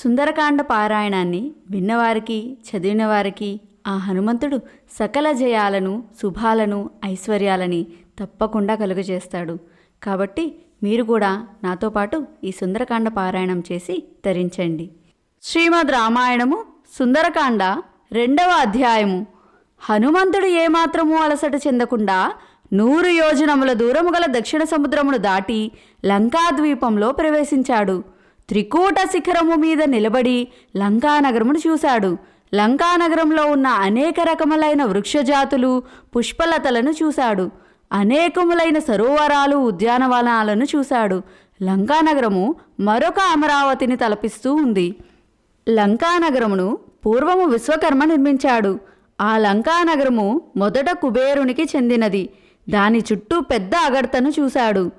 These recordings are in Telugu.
సుందరకాండ పారాయణాన్ని విన్నవారికి చదివిన వారికి ఆ హనుమంతుడు సకల జయాలను శుభాలను ఐశ్వర్యాలని తప్పకుండా కలుగజేస్తాడు. కాబట్టి మీరు కూడా నాతో పాటు ఈ సుందరకాండ పారాయణం చేసి తరించండి. శ్రీమద్ రామాయణము సుందరకాండ రెండవ అధ్యాయము. హనుమంతుడు ఏమాత్రము అలసట చెందకుండా నూరు యోజనముల దూరము గల దక్షిణ సముద్రమును దాటి లంకాద్వీపంలో ప్రవేశించాడు. త్రికూట శిఖరము మీద నిలబడి లంకానగరమును చూశాడు. లంకానగరంలో ఉన్న అనేక రకములైన వృక్షజాతులు పుష్పలతలను చూశాడు. అనేకములైన సరోవరాలు ఉద్యానవనాలను చూశాడు. లంకానగరము మరొక అమరావతిని తలపిస్తూ ఉంది. లంకానగరమును పూర్వము విశ్వకర్మ నిర్మించాడు. ఆ లంకానగరము మొదట కుబేరునికి చెందినది. దాని చుట్టూ పెద్ద అగడ్తను చూశాడు.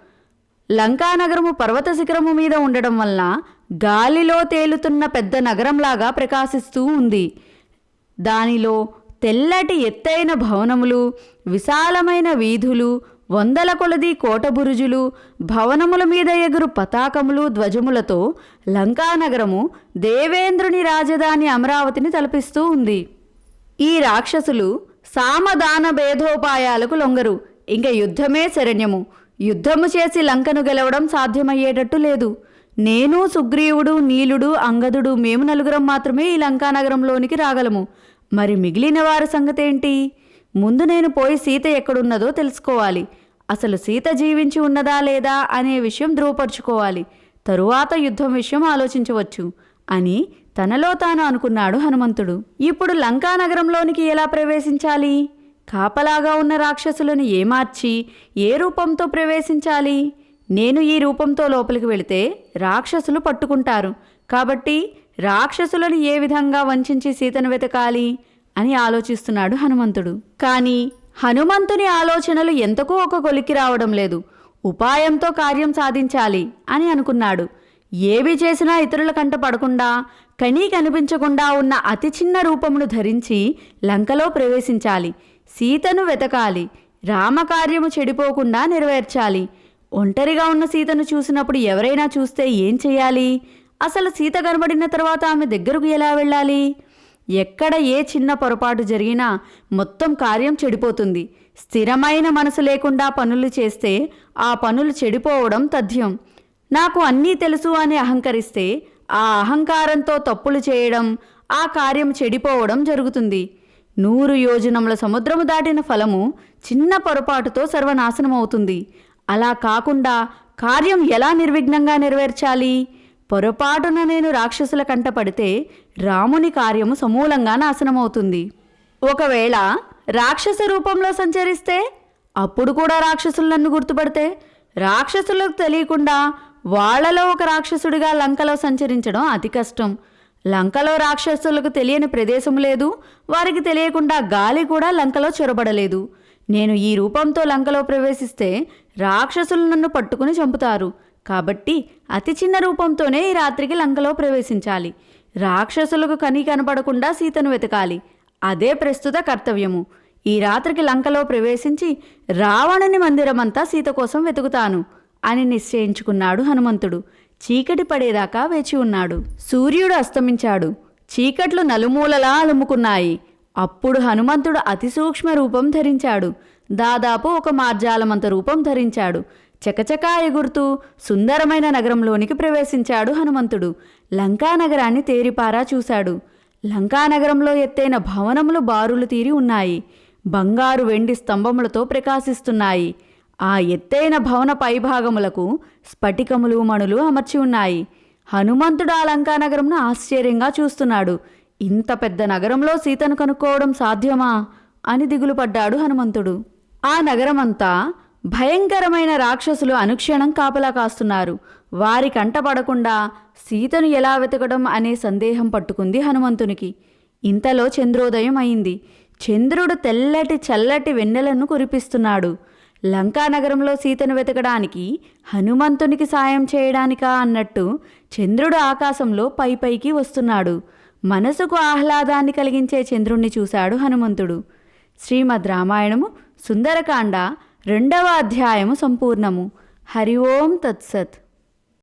లంకానగరము పర్వత శిఖరము మీద ఉండడం వలన గాలిలో తేలుతున్న పెద్ద నగరంలాగా ప్రకాశిస్తూ ఉంది. దానిలో తెల్లటి ఎత్తైన భవనములు విశాలమైన వీధులు వందల కొలది కోటబురుజులు భవనముల మీద ఎగురు పతాకములు ధ్వజములతో లంకానగరము దేవేంద్రుని రాజధాని అమరావతిని తలపిస్తూ ఉంది. ఈ రాక్షసులు సామదాన భేదోపాయాలకు లొంగరు. ఇంక యుద్ధమే శరణ్యము. యుద్ధము చేసి లంకను గెలవడం సాధ్యమయ్యేటట్టు లేదు. నేను సుగ్రీవుడు నీలుడు అంగదుడు మేము నలుగురం మాత్రమే ఈ లంకానగరంలోనికి రాగలము. మరి మిగిలిన వారి సంగతేంటి? ముందు నేను పోయి సీత ఎక్కడున్నదో తెలుసుకోవాలి. అసలు సీత జీవించి ఉన్నదా లేదా అనే విషయం ధృవపరుచుకోవాలి. తరువాత యుద్ధం విషయం ఆలోచించవచ్చు అని తనలో తాను అనుకున్నాడు హనుమంతుడు. ఇప్పుడు లంకానగరంలోనికి ఎలా ప్రవేశించాలి? కాపలాగా ఉన్న రాక్షసులను ఏమార్చి ఏ రూపంతో ప్రవేశించాలి? నేను ఈ రూపంతో లోపలికి వెళితే రాక్షసులు పట్టుకుంటారు. కాబట్టి రాక్షసులను ఏ విధంగా వంచించి సీతను వెతకాలి? అని ఆలోచిస్తున్నాడు హనుమంతుడు. కానీ హనుమంతుని ఆలోచనలు ఎంతకూ ఒక కొలికి రావడం లేదు. ఉపాయంతో కార్యం సాధించాలి అని అనుకున్నాడు. ఏవి చేసినా ఇతరుల కంట పడకుండా కనీ కనిపించకుండా ఉన్న అతి చిన్న రూపమును ధరించి లంకలో ప్రవేశించాలి. సీతను వెతకాలి. రామకార్యము చెడిపోకుండా నెరవేర్చాలి. ఒంటరిగా ఉన్న సీతను చూసినప్పుడు ఎవరైనా చూస్తే ఏం చేయాలి? అసలు సీత కనబడిన తర్వాత ఆమె దగ్గరకు ఎలా వెళ్ళాలి? ఎక్కడ ఏ చిన్న పొరపాటు జరిగినా మొత్తం కార్యం చెడిపోతుంది. స్థిరమైన మనసు లేకుండా పనులు చేస్తే ఆ పనులు చెడిపోవడం తథ్యం. నాకు అన్నీ తెలుసు అని అహంకరిస్తే ఆ అహంకారంతో తప్పులు చేయడం ఆ కార్యం చెడిపోవడం జరుగుతుంది. నూరు యోజనముల సముద్రము దాటిన ఫలము చిన్న పొరపాటుతో సర్వనాశనమవుతుంది. అలా కాకుండా కార్యం ఎలా నిర్విఘ్నంగా నెరవేర్చాలి? పొరపాటున నేను రాక్షసుల కంటపడితే రాముని కార్యము సమూలంగా నాశనమవుతుంది. ఒకవేళ రాక్షస రూపంలో సంచరిస్తే అప్పుడు కూడా రాక్షసులు నన్ను గుర్తుపడితే రాక్షసులకు తెలియకుండా వాళ్ళలో ఒక రాక్షసుడిగా లంకలో సంచరించడం అతి కష్టం. లంకలో రాక్షసులకు తెలియని ప్రదేశం లేదు. వారికి తెలియకుండా గాలి కూడా లంకలో చొరబడలేదు. నేను ఈ రూపంతో లంకలో ప్రవేశిస్తే రాక్షసులు నన్ను పట్టుకుని చంపుతారు. కాబట్టి అతి చిన్న రూపంతోనే ఈ రాత్రికి లంకలో ప్రవేశించాలి. రాక్షసులకు కని కనపడకుండా సీతను వెతకాలి. అదే ప్రస్తుత కర్తవ్యము. ఈ రాత్రికి లంకలో ప్రవేశించి రావణుని మందిరమంతా సీత కోసం వెతుకుతాను అని నిశ్చయించుకున్నాడు హనుమంతుడు. చీకటి పడేదాకా వేచి ఉన్నాడు. సూర్యుడు అస్తమించాడు. చీకట్లు నలుమూలలా అలుముకున్నాయి. అప్పుడు హనుమంతుడు అతి సూక్ష్మ రూపం ధరించాడు. దాదాపు ఒక మార్జాలమంత రూపం ధరించాడు. చకచకా ఎగురుతూ సుందరమైన నగరంలోనికి ప్రవేశించాడు హనుమంతుడు. లంకా నగరాన్ని తేరిపారా చూశాడు. లంకానగరంలో ఎత్తైన భవనములు బారులు తీరి ఉన్నాయి. బంగారు వెండి స్తంభములతో ప్రకాశిస్తున్నాయి. ఆ ఎత్తైన భవన పైభాగములకు స్ఫటికములు మణులు అమర్చి ఉన్నాయి. హనుమంతుడు ఆ లంకానగరంను ఆశ్చర్యంగా చూస్తున్నాడు. ఇంత పెద్ద నగరంలో సీతను కనుక్కోవడం సాధ్యమా? అని దిగులు పడ్డాడు హనుమంతుడు. ఆ నగరమంతా భయంకరమైన రాక్షసులు అనుక్షణం కాపలా కాస్తున్నారు. వారి కంటపడకుండా సీతను ఎలా వెతకడం అనే సందేహం పట్టుకుంది హనుమంతునికి. ఇంతలో చంద్రోదయం అయింది. చంద్రుడు తెల్లటి చల్లటి వెన్నెలను కురిపిస్తున్నాడు. లంకానగరంలో సీతను వెతకడానికి హనుమంతునికి సాయం చేయడానికా అన్నట్టు చంద్రుడు ఆకాశంలో పై పైకి వస్తున్నాడు. మనసుకు ఆహ్లాదాన్ని కలిగించే చంద్రుణ్ణి చూశాడు హనుమంతుడు. శ్రీమద్ రామాయణము సుందరకాండ రెండవ అధ్యాయము సంపూర్ణము. హరి ఓం తత్సత్.